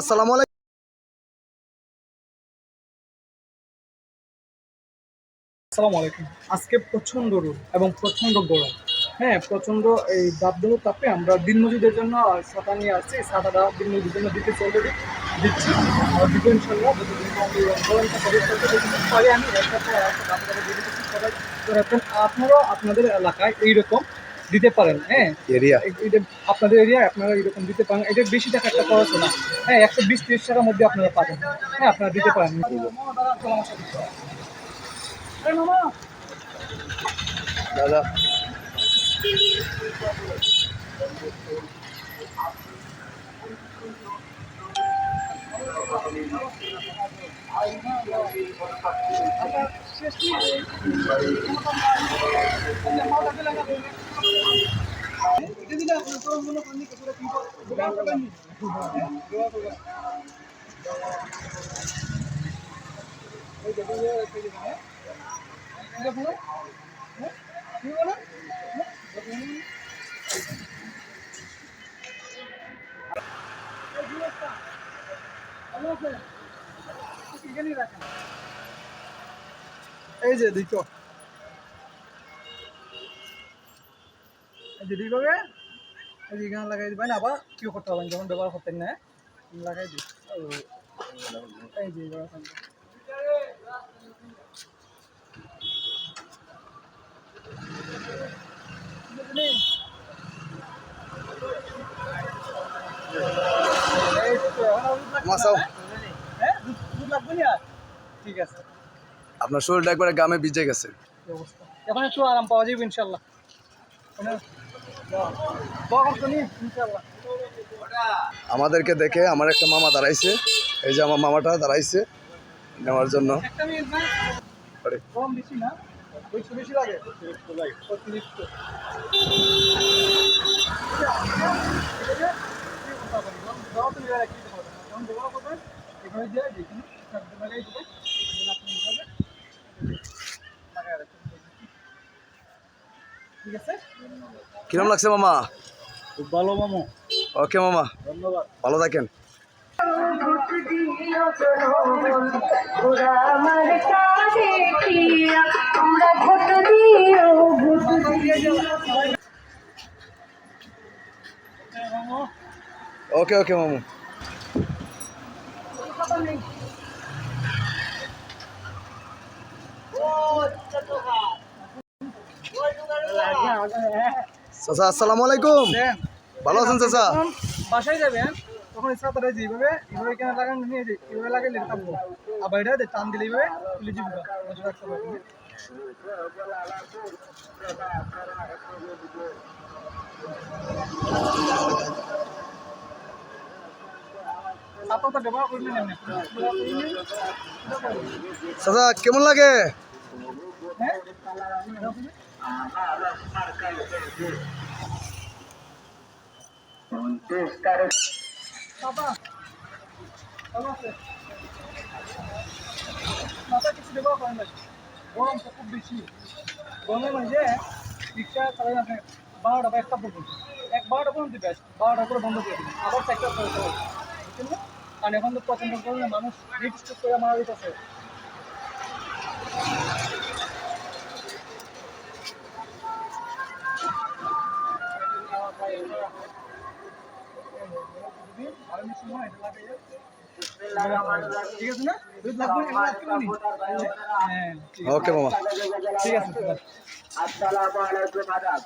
আসসালামু আলাইকুম। আসসালামু আলাইকুম। আজকে প্রচণ্ড রোদ এবং প্রচণ্ড গরম। হ্যাঁ প্রচণ্ড এই দাবদাহ তাপে আমরা দিনমজুরদের জন্য ছাতা নিয়ে আসছি। ছাতাটা দিনমজুরদের জন্য দিতে চলে দিচ্ছি। আপনারাও আপনাদের এলাকায় এইরকম দিতে পারেন হ্যাঁ? এরিয়া এটা আপনাদের এরিয়ায় আপনারা এরকম দিতে পারেন। এটা বেশি টাকা একটা খরচ না। হ্যাঁ একশো বিশ তিরিশ টাকার মধ্যে আপনারা পাবেন। হ্যাঁ আপনারা দিতে পারেন। এই মামা দাদা এই যে দেখো এই যে দিবে এই যে এখানে লাগাই দিবেন আবার কেউ করতে পারবেন যখন ব্যবহার করতেন না লাগাই দিই এই যে? ঠিক আছে। আপনার শরীরটা একবারে গামে ভিজে গেছে। এখন একটু আরাম পাওয়া যাবে ইনশাল্লাহ। আমাদেরকে দেখে আমার একটা মামা দাঁড়াইছে। এই যে আমার মামাটা দাঁড়াইছে নেওয়ার জন্য। একটা মিনিট না আরে, কম বেশি না দুইশো বেশি লাগে পঁয়ত্রিশ তো। ঠিক আছে? কি কথা বলি, যখন দাও তো নিয়ে রাখি দিতে পারবেন। যখন ব্যবহার করবেন, এখানে দিয়ে যেখানে থাকবে লাগাই দেবেন, then আপনি এইভাবে লাগায় রাখবেন। ঠিক আছে? কিরম লাগছে মামা? খুব ভালো মামু। ওকে মামা। ধন্যবাদ। ভালো থাকেন। ওকে ওকে মামু। চাচা আসসালামু আলাইকুম। ভালো আছেন চাচা? বাসায় যাবেন তখন এই ছাতাটা যে এইভাবে এইভাবে কেন লাগান নিয়ে যে এইভাবে লাগাইলে থাকব। আবার এটা টান দিলে এইভাবে তুলে যাবে কেমন লাগে? হ্যাঁ? ভালো আছে ছাতা কিছু গরম তো খুব বেশি গরমের মধ্যে রিক্সা চালান আপনি বারোটা একটা পর্যন্ত এক বারোটা পর্যন্ত বেশ বারোটা করে বন্ধ করে আবার চারটা করে কারণ এখন তো প্রচণ্ড গরমে মানুষ স্ট্রোক করে মারা ওকে মামা ঠিক আছে আসসালামু আলাইকুম আদাব